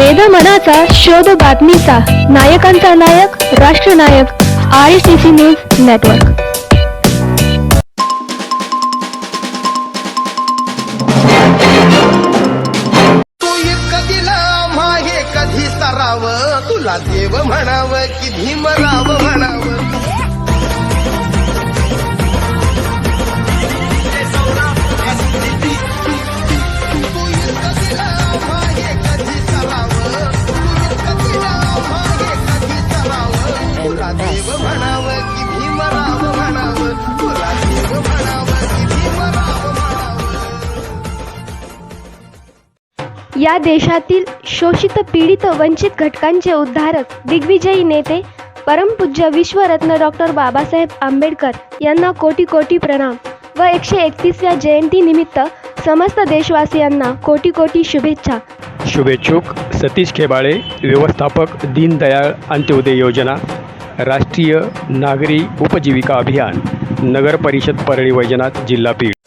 वेद मनाचा शोध बातमीचा. नायकांचा नायक राष्ट्रनायक I C C news network तुला देव म्हणावं की भीमराव म्हणावं? तुला देव म्हणाव की भीमराव म्हणाव. तुला देव म्हणाव की भीमराव म्हणाव. या देशातील शोषित पीडित वंचित घटकांचे उद्धारक दिग्विजयी नेते परमपूज्य विश्वरत्न डॉक्टर बाबासाहेब आंबेडकर यांना कोटी कोटी प्रणाम व एकशे एकतीसव्या जयंतीनिमित्त समस्त देशवासियांना कोटी कोटी शुभेच्छा. शुभेच्छुक सतीश खेबाळे व्यवस्थापक दीनदयाळ अंत्योदय योजना. राष्ट्रीय नागरी उपजीविका अभियान नगर परिषद परळी वैजनाथ जिल्हा बीड